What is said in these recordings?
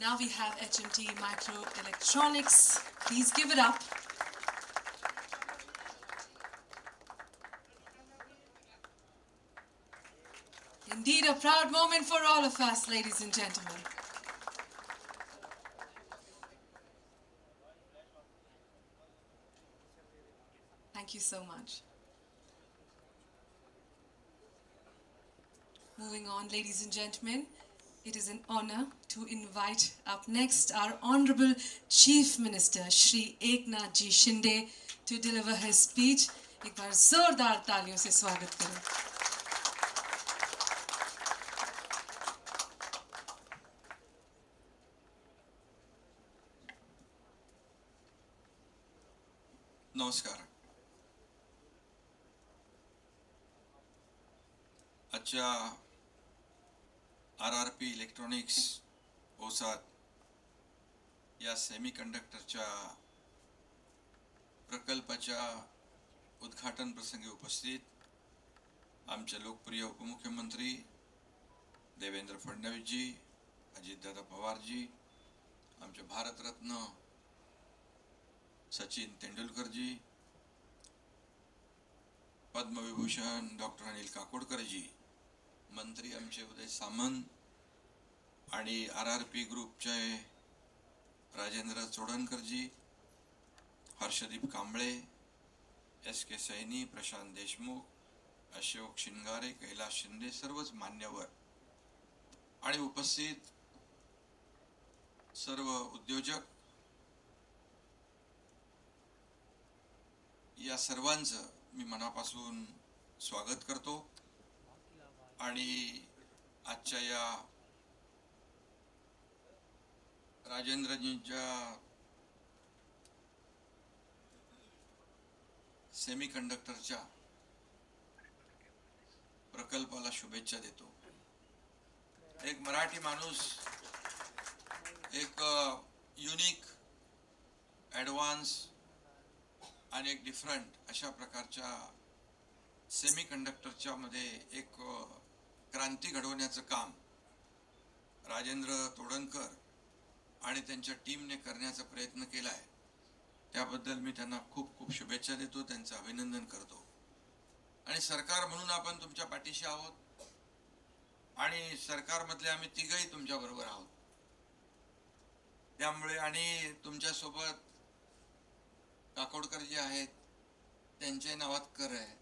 Now we have HMT Microelectronics. Please give it up. Indeed, a proud moment for all of us, ladies and gentlemen. Thank you so much. Moving on, ladies and gentlemen, it is an honor to invite up next our Honorable Chief Minister, Shri Eknath Ji Shinde, to deliver his speech. एक बार जोरदार तालियों से स्वागत करें नमस्कार आजच्या R R P electronics ओसात या सेमी कंडक्टरच्या प्रकल्पाच्या उद्घाटन प्रसंगी उपस्थित आमचे लोकप्रिय उपमुख्यमंत्री देवेंद्र फडणवीसजी अजितदादा पवारजी आमचे भारतरत्न सचिन तेंडुलकरजी पद्मविभूषण डॉक्टर अनिल काकोडकरजी मंत्री आमचे उदय सामंत आणि आर आर पी ग्रुपचे राजेंद्र चोडणकरजी हर्षदीप कांबळे एस के सैनी प्रशांत देशमुख अशोक शिंगारे कैलास शिंदे सर्वच मान्यवर. आणि उपस्थित सर्व उद्योजक या सर्वांचं मी मनापासून स्वागत करतो. आणि आजच्या या राजेंद्रजींच्या सेमी कंडक्टरच्या प्रकल्पाला शुभेच्छा देतो. एक मराठी माणूस एक युनिक ॲडव्हान्स आणि एक डिफरंट अशा प्रकारच्या सेमी कंडक्टरच्या मध्ये एक क्रांती घडवण्याचं काम राजेंद्र तोडणकर आणि त्यांच्या टीमने करण्याचा प्रयत्न केला आहे त्याबद्दल मी त्यांना खूप खूप शुभेच्छा देतो त्यांचं अभिनंदन करतो. आणि सरकार म्हणून आपण तुमच्या पाठीशी आहोत आणि सरकारमधले आम्ही तिघही तुमच्या बरोबर आहोत. त्यामुळे आणि तुमच्यासोबत काकोडकर जे आहेत त्यांच्याही नावात कर आहे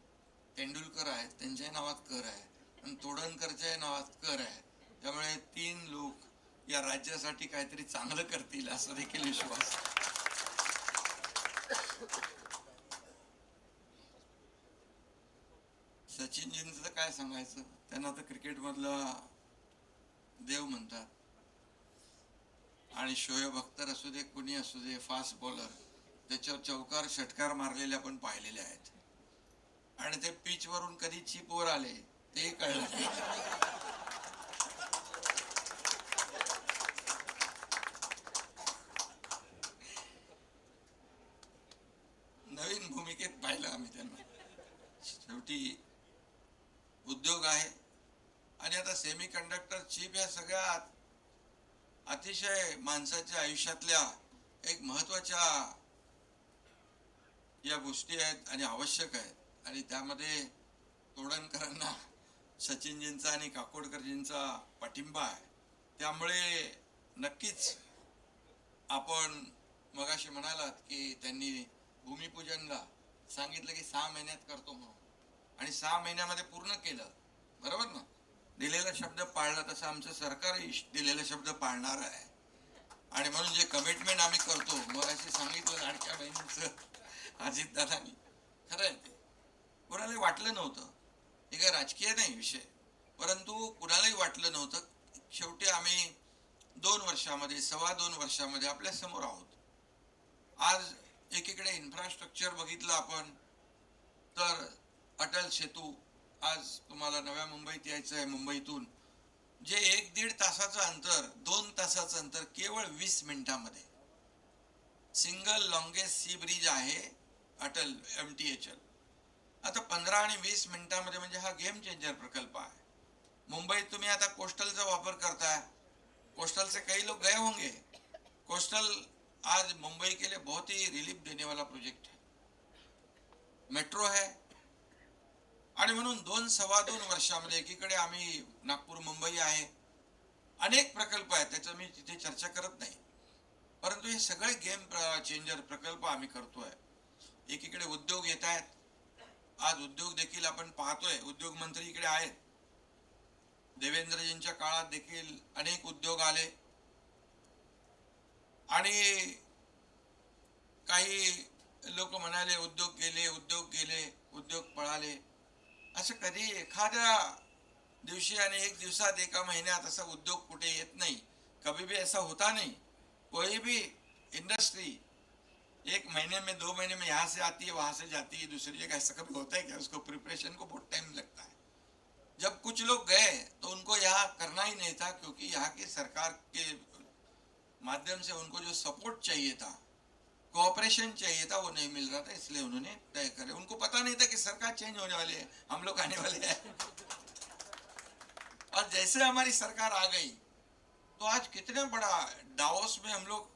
तेंडुलकर आहेत त्यांच्याही नावात कर आहे. आणि तोडणकरच्या नावात कर आहे त्यामुळे तीन लोक या राज्यासाठी काहीतरी चांगलं करतील असा देखील विश्वास. सचिनजींचं काय सांगायचं? त्यांना तर क्रिकेट मधला देव म्हणतात. आणि शोएब अख्तर असू दे कुणी असू दे फास्ट बॉलर त्याच्यावर चौकार षटकार मारलेले आपण पाहिलेले आहेत. आणि ते पिच वरून कधी चिपवर आले ते कळलं. नवीन भूमिकेत पाहिलं आम्ही त्यांना. शेवटी उद्योग आहे आणि आता सेमी कंडक्टर चिप या सगळ्यात अतिशय माणसाच्या आयुष्यातल्या एक महत्त्वाच्या या गोष्टी आहेत आणि आवश्यक आहेत. आणि त्यामध्ये तोडणकरांना सचिनजींचा आणि काकोडकरजींचा पाठिंबा आहे. त्यामुळे नक्कीच आपण मगाशी म्हणालात की त्यांनी भूमिपूजनला सांगितलं की सहा महिन्यात करतो म्हणून. आणि सहा महिन्यामध्ये पूर्ण केलं. बरोबर ना? दिलेला शब्द पाळला तसं आमचं सरकार दिलेला शब्द पाळणार आहे. आणि म्हणून जे कमिटमेंट आम्ही करतो मग असे सांगितलं लाडक्या बहिणीचं अजितदादांनी. खरं आहे ते. कोणाला वाटलं नव्हतं. हे काय राजकीय नाही विषय. परंतु कुणालाही वाटलं नव्हतं. शेवटी आम्ही दोन वर्षामध्ये सव्वा दोन वर्षामध्ये आपल्यासमोर आहोत. आज एकीकडे इन्फ्रास्ट्रक्चर बघितलं आपण तर अटल सेतू आज तुम्हाला नव्या मुंबईत यायचं आहे मुंबईतून. जे एक दीड तासाचं अंतर दोन तासाचं अंतर केवळ वीस मिनिटामध्ये. सिंगल लॉंगेस्ट सी ब्रिज आहे Atal M T H L आता पंधरा आणि वीस मिनिटामध्ये म्हणजे हा गेम चेंजर प्रकल्प आहे. मुंबईत तुम्ही आता कोस्टलचा वापर करताय. कोस्टल से कई लोग गए होंगे. कोस्टल आज मुंबई के लिए बहुत ही रिलीफ देने वाला प्रोजेक्ट है. मेट्रो है. आणि म्हणून दोन सव्वा दोन वर्षामध्ये एकीकडे आम्ही नागपूर मुंबई आहे. अनेक प्रकल्प आहेत त्याचं मी तिथे चर्चा करत नाही. परंतु हे सगळे गेम चेंजर प्रकल्प आम्ही करतोय. एकीकडे उद्योग येत आहेत. आज उद्योग देखील आपण पाहतोय उद्योग मंत्री इकडे आहेत. देवेंद्रजींच्या काळात देखील अनेक उद्योग आले. आणि काही लोक म्हणाले उद्योग गेले उद्योग गेले उद्योग पळाले. असं कधी एखाद्या दिवशी आणि एक दिवसात एका महिन्यात असा उद्योग कुठे येत नाही. कभी भी ऐसा होता नाही. कोई भी इंडस्ट्री एक महीने में, दो महीने में यहाँ से आती है, वहाँ से जाती है, दूसरी जगह ऐसा कभी होता है क्या? उसको प्रिपरेशन को बहुत टाइम लगता है। जब कुछ लोग गए तो उनको यहाँ करना ही नहीं था, क्योंकि यहाँ की सरकार के माध्यम से उनको जो सपोर्ट चाहिए था कोऑपरेशन चाहिए था, वो नहीं मिल रहा था, इसलिए उन्होंने तय करे। उनको पता नहीं था कि सरकार चेंज होने वाली है, हम लोग आने वाले हैं। और जैसे हमारी सरकार आ गई तो आज कितने बड़ा डावोस में हम लोग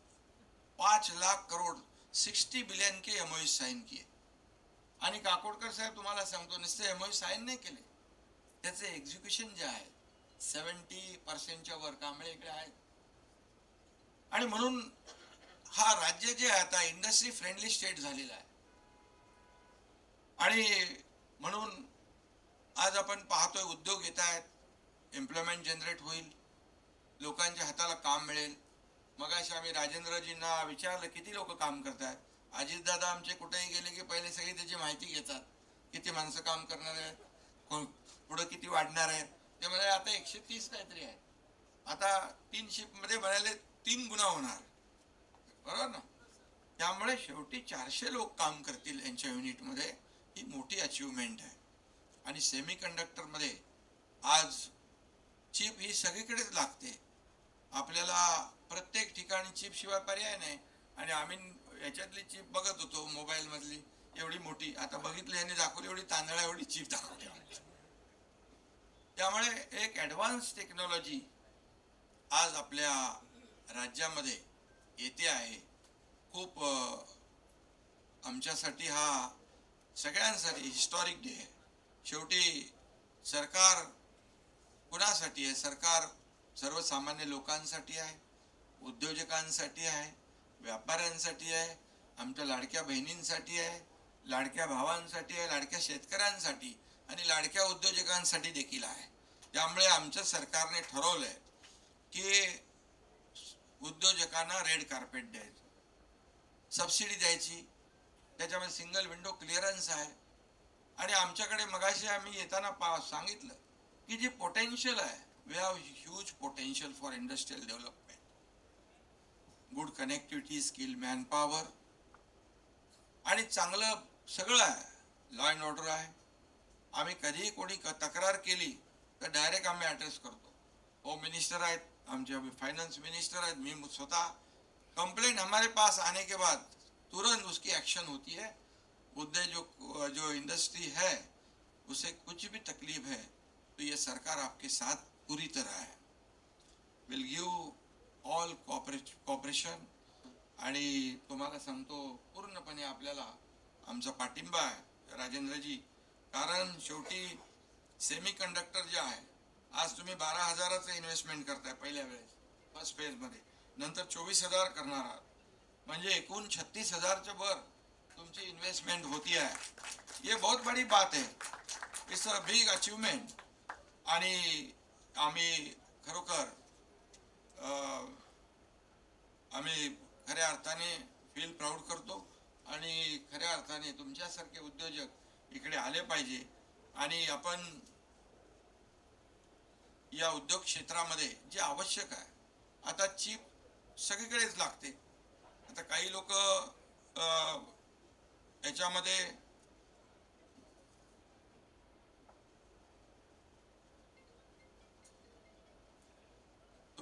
पाच लाख करोड सिक्स्टी बिलियन के एमओयू साईन किए. आणि काकोडकर साहेब तुम्हाला सांगतो नुसते एमओयू साईन नाही केले. त्याचे एक्झिक्युशन जे आहे सेवन्टी पर्सेंटच्या वर कांबळे इकडे आहेत. आणि म्हणून हा राज्य जे आहे आता इंडस्ट्री फ्रेंडली स्टेट झालेला आहे. आणि म्हणून आज आपण पाहतोय उद्योग येत आहेत एम्प्लॉयमेंट जनरेट होईल लोकांच्या हाताला काम मिळेल. मगाशी आम्ही राजेंद्रजींना विचारलं किती लोक काम करतात अजितदादा आमचे कुठेही गेले की पहिले सगळी त्याची माहिती घेतात. किती माणसं काम करणार आहेत? कोण पुढं किती वाढणार आहेत? ते म्हणाले आता एकशे तीस काहीतरी आहे आता तीन शिफ्टमध्ये म्हणाले तीन गुन्हा होणार. बरोबर ना? त्यामुळे शेवटी चारशे लोक काम करतील यांच्या युनिटमध्ये. ही मोठी अचिव्हमेंट आहे. आणि सेमी कंडक्टरमध्ये आज चिप ही सगळीकडेच लागते. आपल्याला प्रत्येक ठिकाणी चिप शिवाय पर्याय नाही. आणि आम्ही याच्यातली चिप बघत होतो मोबाईल मधली. एवढी मोठी. आता बघितली यांनी दाखवली एवढी तांदळा एवढी चिप दाखवली त्यामुळे एक ऍडव्हान्स टेक्नॉलॉजी आज आपल्या राज्यामध्ये येते आहे. खूप आमच्यासाठी हा सगळ्यांसाठी हिस्टॉरिक डे आहे. शेवटी सरकार कुणासाठी आहे? सरकार सर्वसामान्य लोकांसाठी आहे. उद्योजकांसाठी आहे व्यापाऱ्यांसाठी आहे आमच्या लाडक्या बहिणींसाठी आहे लाडक्या भावांसाठी आहे लाडक्या शेतकऱ्यांसाठी आणि लाडक्या उद्योजकांसाठी देखील आहे. त्यामुळे आमच्या सरकारने ठरवलंय की उद्योजकांना रेड कार्पेट द्यायचं सबसिडी द्यायची त्याच्यामध्ये सिंगल विंडो क्लिअरन्स आहे. आणि आमच्याकडे मगाशी आम्ही येताना पा सांगितलं की जी पोटेन्शियल आहे we have huge potential for industrial development good connectivity skill manpower चांगलं आहे. लॉ अँड ऑर्डर आम्ही कधीही कोणी क- तक्रार केली, तर डायरेक्ट आम्ही ॲड्रेस करतो. होम मिनिस्टर आहेत, आमचे अभी फाइनेंस मिनिस्टर आहेत, मी स्वतः कंप्लेंट हमारे पास आने के बाद तुरंत उसकी एक्शन होती है. उद्योग जो जो इंडस्ट्री है, उसे कुछ भी तकलीफ़ है तो ये सरकार आपके साथ पूरी तरह है. विल गिव ऑल कॉपरेशन आणि तुम्हाला सांगतो पूर्णपणे आपल्याला आमचा पाठिंबा आहे राजेंद्रजी. कारण शेवटी सेमी कंडक्टर जे आहे आज तुम्ही बारा हजाराचं इन्व्हेस्टमेंट करताय पहिल्या वेळेस फर्स्ट फेजमध्ये नंतर चोवीस हजार करणार आहात. म्हणजे एकूण छत्तीस हजारच्या वर तुमची इन्व्हेस्टमेंट होती आहे. ये बहुत बड़ी बात है इट्स अ बिग अचीवमेंट आणि आम्ही खरोखर आम्ही खऱ्या अर्थाने फील प्राऊड करतो आणि खऱ्या अर्थाने तुमच्यासारखे उद्योजक इकडे आले पाहिजे. आणि आपण या उद्योग क्षेत्रामध्ये जे आवश्यक आहे आता चीप सगळीकडेच लागते. आता काही लोक याच्यामध्ये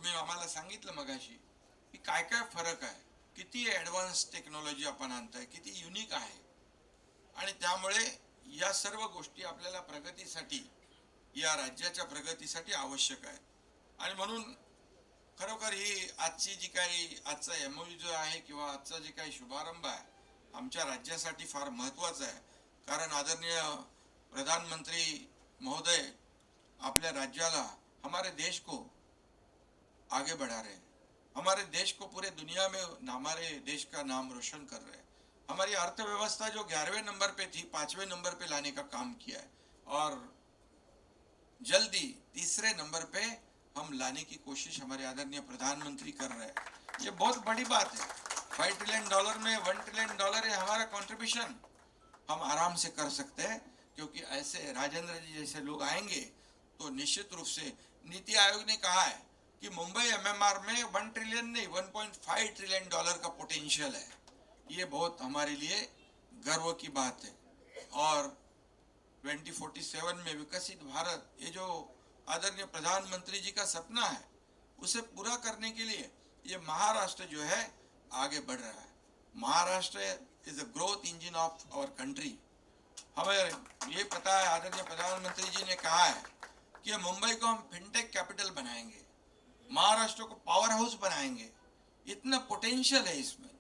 तुम्ही आम्हाला सांगितलं मगाशी की काय काय फरक आहे? किती ऍडव्हान्स टेक्नॉलॉजी आपण आणताय? किती युनिक आहे? आणि त्यामुळे या सर्व गोष्टी आपल्याला प्रगतीसाठी या राज्याच्या प्रगतीसाठी आवश्यक आहे. आणि म्हणून खरोखर ही आजची जी काही आजचा एम जो आहे किंवा आजचा जे काही शुभारंभ आहे आमच्या राज्यासाठी फार महत्त्वाचा आहे. कारण आदरणीय प्रधानमंत्री महोदय आपल्या राज्याला हमारे देश को आगे बढ़ा रहे हैं। हमारे देश को पूरे दुनिया में, हमारे देश का नाम रोशन कर रहे हैं। हमारी अर्थव्यवस्था जो ग्यारहवें नंबर पे थी, पाँचवें नंबर पे लाने का काम किया है। और जल्दी तीसरे नंबर पे हम लाने की कोशिश हमारे आदरणीय प्रधानमंत्री कर रहे हैं। ये बहुत बड़ी बात है। फाइव ट्रिलियन डॉलर में, वन ट्रिलियन डॉलर है हमारा कॉन्ट्रीब्यूशन हम आराम से कर सकते हैं, क्योंकि ऐसे राजेंद्र जी जैसे लोग आएँगे तो निश्चित रूप से नीति आयोग ने कहा है कि मुंबई एमएमआर में वन ट्रिलियन नहीं one point five trillion dollar का पोटेंशियल है। ये बहुत हमारे लिए गर्व की बात है। और 2047 में विकसित भारत, ये जो आदरणीय प्रधानमंत्री जी का सपना है, उसे पूरा करने के लिए ये महाराष्ट्र जो है आगे बढ़ रहा है। Maharashtra is the growth engine of our country हमें ये पता है, आदरणीय प्रधानमंत्री जी ने कहा है कि मुंबई को हम फिनटेक कैपिटल बनाएँगे। महाराष्ट्र को पावर हाउस बनाएँगे। इतना पोटेंशियल है इसमें।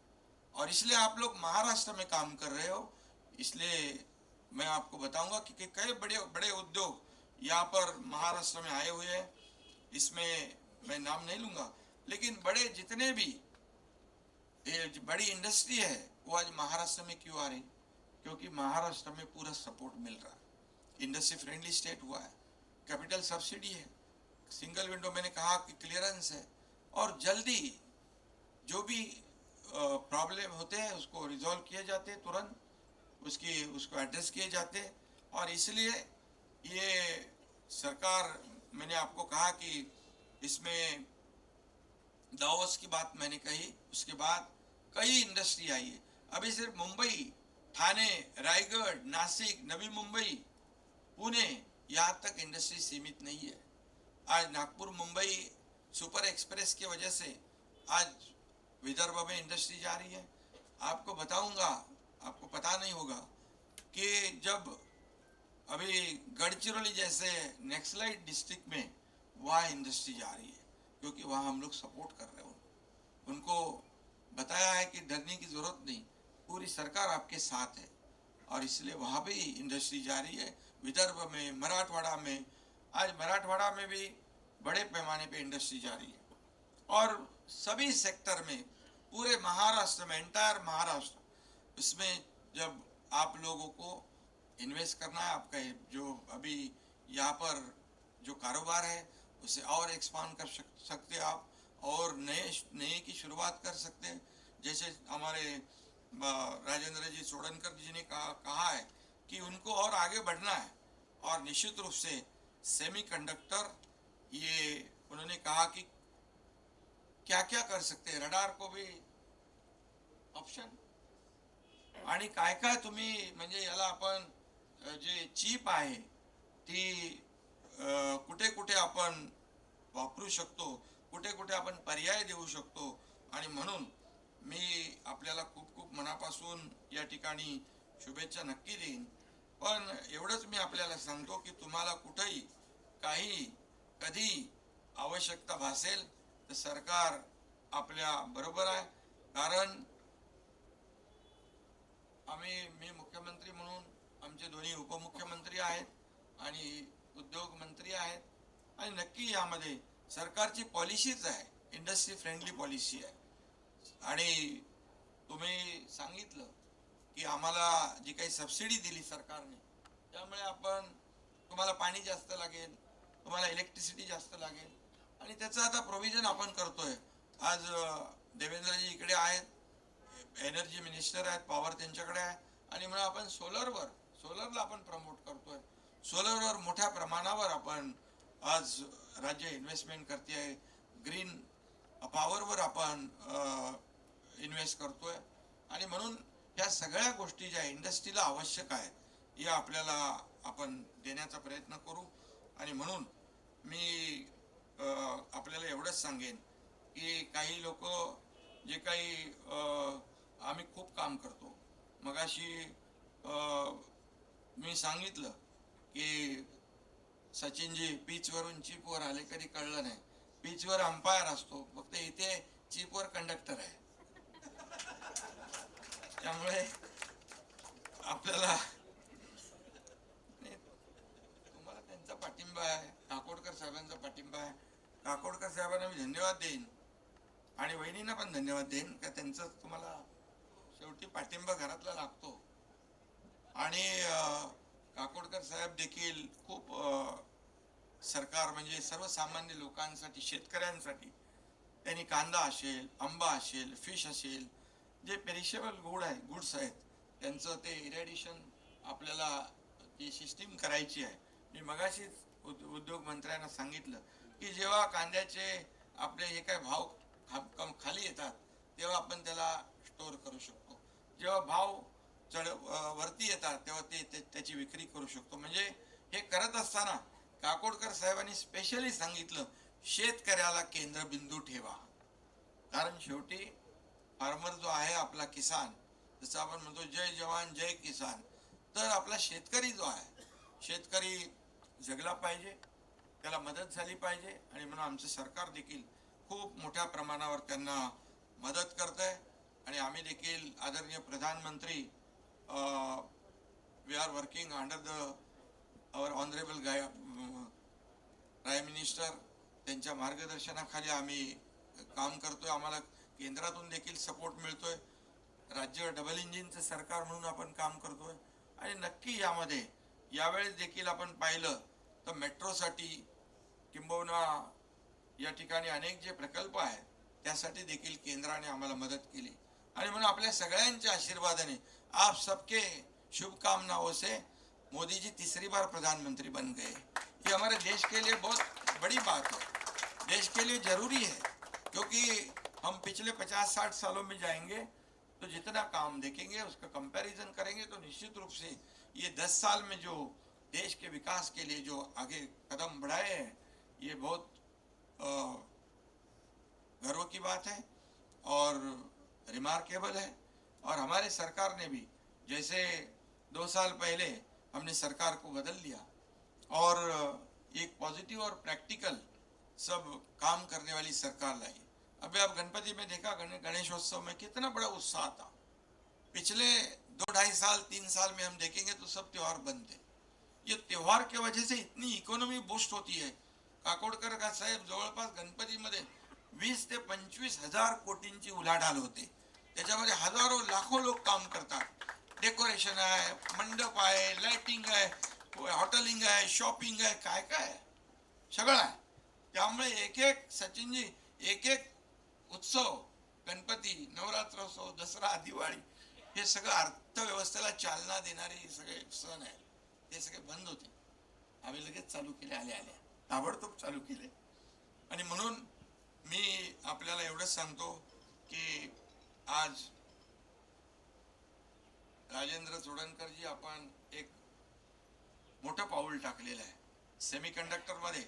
और इसलिए आप लोग महाराष्ट्र में काम कर रहे हो। इसलिए मैं आपको बताऊँगा कि, कई बड़े बड़े उद्योग यहाँ पर महाराष्ट्र में आए हुए हैं। इसमें मैं नाम नहीं लूँगा लेकिन बड़े जितने भी बड़ी इंडस्ट्री है वो आज महाराष्ट्र में क्यों आ रही? क्योंकि महाराष्ट्र में पूरा सपोर्ट मिल रहा है। इंडस्ट्री फ्रेंडली स्टेट हुआ है। कैपिटल सब्सिडी है। सिंगल विंडो मैंने कहा कि क्लियरेंस है, और जल्दी जो भी प्रॉब्लम होते हैं उसको रिजॉल्व किए जाते हैं तुरंत, उसकी, उसको एड्रेस किए जाते और इसलिए ये सरकार, मैंने आपको कहा कि इसमें दावस की बात मैंने कही, उसके बाद कई इंडस्ट्री आई है। अभी सिर्फ़ मुंबई, थाने, रायगढ़, नासिक, नवी मुंबई, पुणे, यहाँ तक इंडस्ट्री सीमित नहीं है। आज नागपुर मुंबई सुपर एक्सप्रेस की वजह से आज विदर्भ में इंडस्ट्री जा रही है। आपको बताऊँगा, आपको पता नहीं होगा कि जब अभी गढ़चिरौली जैसे नेक्सलाइट डिस्ट्रिक्ट में वहाँ इंडस्ट्री जा रही है, क्योंकि वहाँ हम लोग सपोर्ट कर रहे हैं उनको। बताया है कि डरने की ज़रूरत नहीं, पूरी सरकार आपके साथ है और इसलिए वहाँ भी इंडस्ट्री जा रही है। विदर्भ में, मराठवाड़ा में आज मराठवाड़ा में भी बड़े पैमाने पे इंडस्ट्री जा रही है। और सभी सेक्टर में, पूरे महाराष्ट्र में एंटायर महाराष्ट्र, इसमें जब आप लोगों को इन्वेस्ट करना है, आपका जो अभी यहाँ पर जो कारोबार है, उसे और एक्सपांड कर सकते आप, और नए नए की शुरुआत कर सकते हैं। जैसे हमारे राजेंद्र जी सोडनकर जी ने कहा कहा है कि उनको और आगे बढ़ना है, और निश्चित रूप से सेमीकंडक्टर ये उन्होंने कहा कि क्या क्या कर सकते हैं? रडार को भी ऑप्शन आणि काय काय तुम्ही म्हणजे याला आपण जे चीप आहे ती कुठे कुठे आपण वापरू शकतो? कुठे कुठे आपण पर्याय देऊ शकतो? आणि म्हणून मी आपल्याला खूप खूप मनापासून या ठिकाणी शुभेच्छा नक्की देईन. पण एवढंच मी आपल्याला सांगतो की तुम्हाला कुठेही काही कधी आवश्यकता भासेल तर सरकार आपल्या बरोबर आहे. कारण आम्ही मी मुख्यमंत्री म्हणून आमचे दोन्ही उपमुख्यमंत्री आहेत आणि उद्योग मंत्री आहेत. आणि नक्की यामध्ये सरकारची पॉलिसीच आहे इंडस्ट्री फ्रेंडली पॉलिसी आहे. आणि तुम्ही सांगितलं की आम्हाला जी काही सबसिडी दिली सरकारने त्यामुळे आपण तुम्हाला पाणी जास्त लागेल तुम्हाला इलेक्ट्रिसिटी जास्त लागेल. आणि त्याचं आता प्रोव्हिजन आपण करतोय. आज देवेंद्रजी इकडे आहेत. एनर्जी मिनिस्टर आहेत पॉवर त्यांच्याकडे आहे. आणि म्हणून आपण सोलरवर सोलरला आपण प्रमोट करतोय. सोलरवर मोठ्या प्रमाणावर आपण आज राज्य इन्व्हेस्टमेंट करते आहे ग्रीन पॉवरवर आपण इन्व्हेस्ट करतोय. आणि म्हणून ह्या सगळ्या गोष्टी ज्या इंडस्ट्रीला आवश्यक आहेत या आपल्याला आपण देण्याचा प्रयत्न करू. आणि म्हणून मी आपल्याला एवढंच सांगेन की काही लोक जे काही आम्ही खूप काम करतो. मगाशी मी सांगितलं की सचिनजी पीचवरून चिपवर आले कधी कळलं नाही. पिचवर अंपायर असतो फक्त इथे चीपवर कंडक्टर आहे. त्यामुळे आपल्याला तुम्हाला त्यांचा पाठिंबा आहे. काकोडकर साहेबांचा पाठिंबा आहे. काकोडकर साहेबांना मी धन्यवाद देईन. आणि वहिनींना पण धन्यवाद देईन का त्यांचा तुम्हाला शेवटी पाठिंबा घरातला लागतो. आणि काकोडकर साहेब देखील खूप सरकार म्हणजे सर्वसामान्य लोकांसाठी शेतकऱ्यांसाठी त्यांनी कांदा असेल आंबा असेल फिश असेल जे पेरिशेबल गुड आहे गुड्स आहेत त्यांचं ते इरॅडिशन आपल्याला ती सिस्टीम करायची आहे. मी मगाशीच उद्योग मंत्र्यांना सांगितलं की जेव्हा कांद्याचे आपले हे काय भाव खा- खाली येतात तेव्हा आपण त्याला स्टोअर करू शकतो. जेव्हा भाव चढ वरती येतात तेव्हा ते ते- त्याची विक्री करू शकतो. म्हणजे हे करत असताना काकोडकर साहेबांनी स्पेशली सांगितलं शेतकऱ्याला केंद्रबिंदू ठेवा. कारण शेवटी फार्मर जो आहे आपला किसान जसं आपण म्हणतो जय जवान जय किसान तर आपला शेतकरी जो आहे शेतकरी जगला पाहिजे त्याला मदत झाली पाहिजे आणि म्हणून आमचं सरकार देखील खूप मोठ्या प्रमाणावर त्यांना मदत करत आहे आणि आम्ही देखील आदरणीय प्रधानमंत्री we are working under the our honourable guy prime minister त्यांच्या मार्गदर्शनाखाली आम्ही काम करतोय. आम्हाला केंद्रातून देखील सपोर्ट मिळतोय. राज्य डबल इंजिनचं सरकार म्हणून आपण काम करतोय. आणि नक्की यामध्ये यावेळेस देखील आपण पाहिलं तर मेट्रोसाठी किंबहुना या ठिकाणी अनेक जे प्रकल्प आहेत त्यासाठी देखील केंद्राने आम्हाला मदत केली. आणि म्हणून आपल्या सगळ्यांच्या आशीर्वादाने आप सबके शुभकामनाओं से मोदी जी तीसरी बार प्रधानमंत्री बन गए. ये हमारे देश के लिए बहुत बड़ी बात है। देश के लिए जरूरी है क्योंकि हम पिछले पचास साठ सालों में जाएंगे तो जितना काम देखेंगे उसका कंपैरिजन करेंगे तो निश्चित रूप से ये दस साल में जो देश के विकास के लिए जो आगे कदम बढ़ाए हैं, ये बहुत गर्व की बात है और रिमार्केबल है। और हमारे सरकार ने भी, जैसे दो साल पहले हमने सरकार को बदल दिया और एक पॉजिटिव और प्रैक्टिकल सब काम करने वाली सरकार लाई। अभी आप गणपति में देखा गणे- गणेशोत्सव में कितना बड़ा उत्साह था। पिछले दो ढाई साल तीन साल में हम देखेंगे तो सब त्योहार बंद थे ये त्योहार के वजह से इतनी इकॉनॉमी बूस्ट होती है। काकोडकर का साहेब जवळपास गणपतीमध्ये वीस ते पंचवीस हजार कोटींची उलाढाल होते. त्याच्यामध्ये हजारो लाखो लोक काम करतात. डेकोरेशन आहे मंडप आहे लाइटिंग आहे हॉटेलिंग आहे शॉपिंग आहे काय काय सगळं आहे. त्यामुळे एक एक सचिनजी एक एक उत्सव गणपती नवरात्रोत्सव दसरा दिवाळी हे सगळं अर्थव्यवस्थेला चालना देणारे सगळे सण आहेत. ते सगळे बंद होते. आम्ही लगेच चालू केले आले आले. ताबडतोब चालू केले. आणि म्हणून मी आपल्याला एवढंच सांगतो की आज राजेंद्र चोडणकरजी आपण एक मोठं पाऊल टाकलेलं आहे. सेमी कंडक्टरमध्ये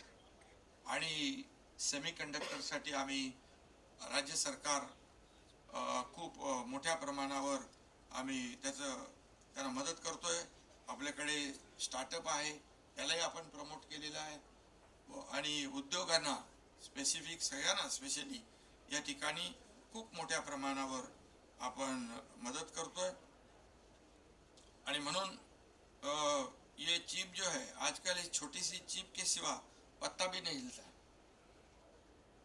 आणि सेमी साठी आम्ही राज्य सरकार खूप मोठ्या प्रमाणावर आम्ही त्याचं त्यांना मदत करतोय. आपल्याकडे स्टार्टअप आहे. त्यालाही आपण प्रमोट केलेलं आहे. आणि उद्योगांना स्पेसिफिक सगळ्यांना स्पेशली या ठिकाणी खूप मोठ्या प्रमाणावर आपण मदत करतोय. आणि म्हणून ये चिप जो है आजकल इस छोटी सी चिप के सिवा पत्ता भी नाही हिलता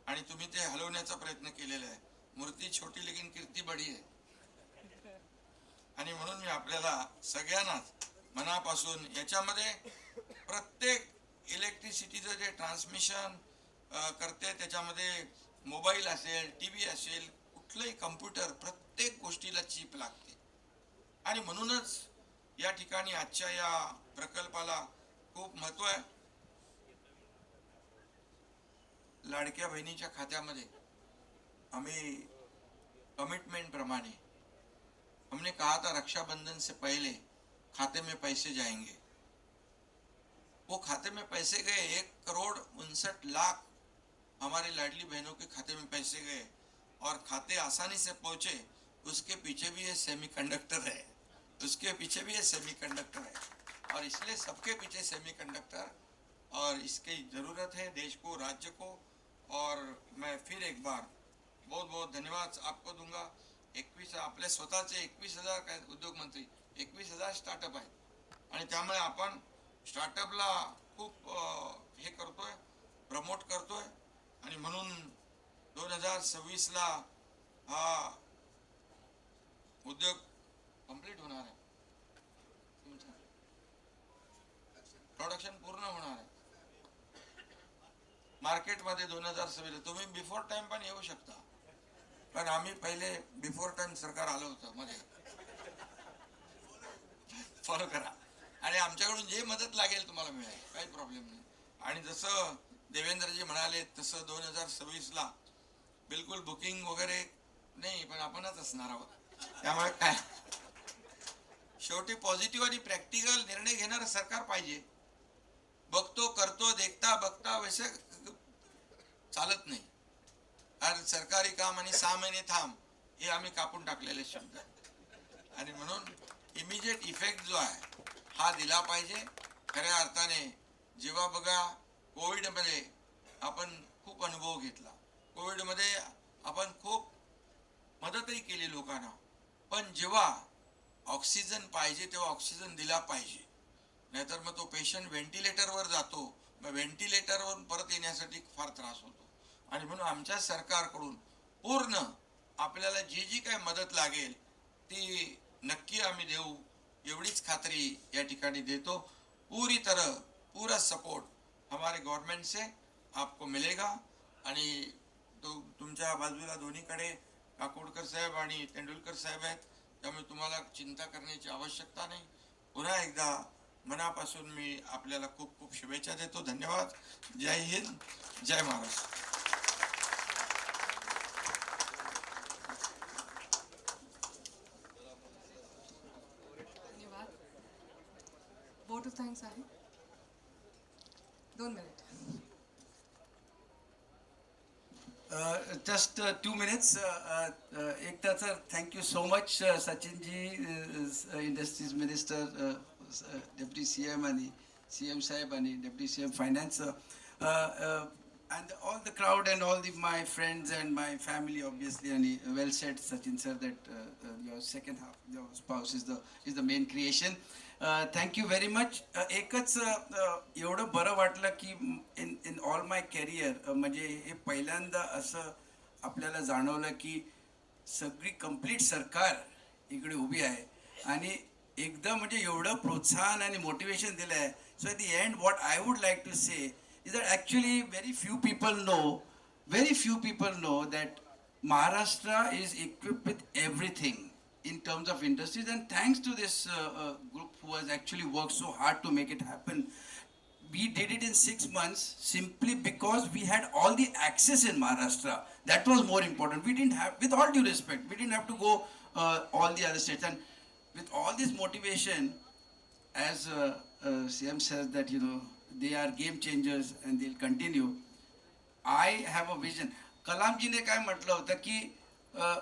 आणि तुम्ही ते हलवण्याचा प्रयत्न केलेला आहे. मूर्ती छोटी लेकिन कीर्ती बडी आहे. आणि म्हणून मी आपल्याला सगळ्यांनाच मनापासून याच्यामध्ये प्रत्येक इलेक्ट्रिसिटीचं जे ट्रान्समिशन करते त्याच्यामध्ये मोबाईल असेल टी व्ही असेल कुठलंही कम्प्युटर प्रत्येक गोष्टीला चीप लागते. आणि म्हणूनच या ठिकाणी आजच्या या प्रकल्पाला खूप महत्त्व आहे. लाडक्या बहिणीच्या खात्यामध्ये आम्ही कमिटमेंट प्रमाणे हमने कहा था रक्षाबंधन से पहले खाते में पैसे जाएँगे। वो खाते में पैसे गए, एक करोड़ उनसठ लाख हमारे लाडली बहनों के खाते में पैसे गए और खाते आसानी से पहुँचे। उसके पीछे भी ये सेमीकंडक्टर है। उसके पीछे भी ये सेमीकंडक्टर है। और इसलिए सबके पीछे सेमीकंडक्टर और इसकी ज़रूरत है देश को, राज्य को। और मैं फिर एक बार बहुत बहुत धन्यवाद आपको दूँगा। एकवीस आपले स्वतःचे एकवीस हजार काय उद्योग मंत्री एकवीस हजार स्टार्टअप आहेत. आणि त्यामुळे आपण स्टार्टअपला खूप हे करतोय प्रमोट करतोय. आणि म्हणून दोन हजार सव्वीसला हा उद्योग कंप्लीट होणार आहे. प्रोडक्शन पूर्ण होणार आहे. मार्केटमध्ये दोन हजार सव्वीस तुम्ही बिफोर टाइम पण येऊ शकता. पण आम्ही पहिले बिफोर टाइम सरकार आलं होतं मध्ये. फॉलो करा. आणि आमच्याकडून जे मदत लागेल तुम्हाला मिळेल काही प्रॉब्लेम नाही. आणि जसं देवेंद्रजी म्हणाले तसं दोन हजार सव्वीसला बिलकुल बुकिंग वगैरे नाही पण आपणच असणार आहोत. त्यामुळे काय? शेवटी पॉझिटिव्ह आणि प्रॅक्टिकल निर्णय घेणारं सरकार पाहिजे. बघतो करतो देखता बघता वैसे चालत नाही. आणि सरकारी काम आणि सहा महिने थांब हे आम्ही कापून टाकलेले शब्द. आहेत. आणि म्हणून इमिजिएट इफेक्ट जो आहे हा दिला पाहिजे. खऱ्या अर्थाने जेव्हा बघा कोविडमध्ये आपण खूप अनुभव घेतला. कोविडमध्ये आपण खूप मदतही केली लोकांना. पण जेव्हा ऑक्सिजन पाहिजे तेव्हा ऑक्सिजन दिला पाहिजे. नाहीतर मग तो पेशंट व्हेंटिलेटरवर जातो. मग व्हेंटिलेटरवर परत येण्यासाठी फार त्रास होतो. आणि म्हणून आमच्या सरकारकडून पूर्ण आपल्याला जी जी काय मदत लागेल ती नक्की आम्ही देऊ एवढीच खात्री या ठिकाणी देतो. पूरी तरह पूरा सपोर्ट हमारे गवर्नमेंट से आपको मिलेगा. आणि तो तुमच्या बाजूला दोन्हीकडे काकोडकर साहेब आणि तेंडुलकर साहेब आहेत त्यामुळे तुम्हाला चिंता करण्याची आवश्यकता नाही. पुन्हा एकदा मनापासून मी आपल्याला खूप खूप शुभेच्छा देतो. धन्यवाद. जय हिंद. जय महाराष्ट्र. ऑफ थँक्स आहे दोन minute Uh, just uh, two minutes. Uh, uh, uh, Ekta sir, thank you so much. Uh, Sachin ji, uh, is, uh, Industries Minister, uh, uh, Deputy CM and CM Saib and Deputy CM Finance. Uh, uh, uh, and all the crowd and all the, my friends and my family, obviously, and uh, well said, Sachin sir, that uh, uh, your second half, your spouse is the is the main creation. Thank you very much एकच uh, uh, एवढं बरं वाटलं की in in all my career म्हणजे हे पहिल्यांदा असं आपल्याला जाणवलं की सगळी कंप्लीट सरकार इकडे उभी आहे आणि एकदम म्हणजे एवढं प्रोत्साहन आणि मोटिवेशन दिलं आहे so at the end what I would like to say is that actually very few people know, very few people know that Maharashtra is equipped with everything in terms of industries and thanks to this uh, uh, group who has actually worked so hard to make it happen we did it in six months simply because we had all the access in Maharashtra. That was more important. We didn't have, with all due respect, we didn't have to go uh, all the other states. And with all this motivation, as uh, uh, CM says that, you know, they are game changers and they'll continue. I have a vision कलामजीने काय म्हटलं होतं की अ,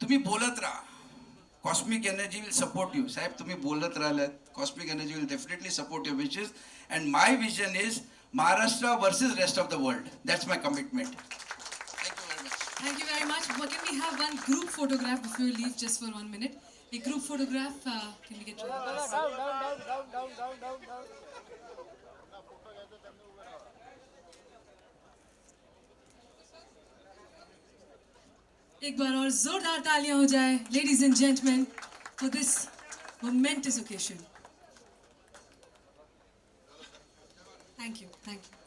तुम्ही बोलत राहा cosmic energy will support you साहेब तुम्ही बोलत राहिलात cosmic energy will definitely support your wishes and my vision is Maharashtra versus rest of the world that's my commitment thank you very much Thank you very much. Well, can we have one group photograph before you leave just for one minute? A group photograph, uh, can we get to the एक बार और जोरदार तालियां हो जाए ladies and gentlemen for this momentous occasion thank you thank you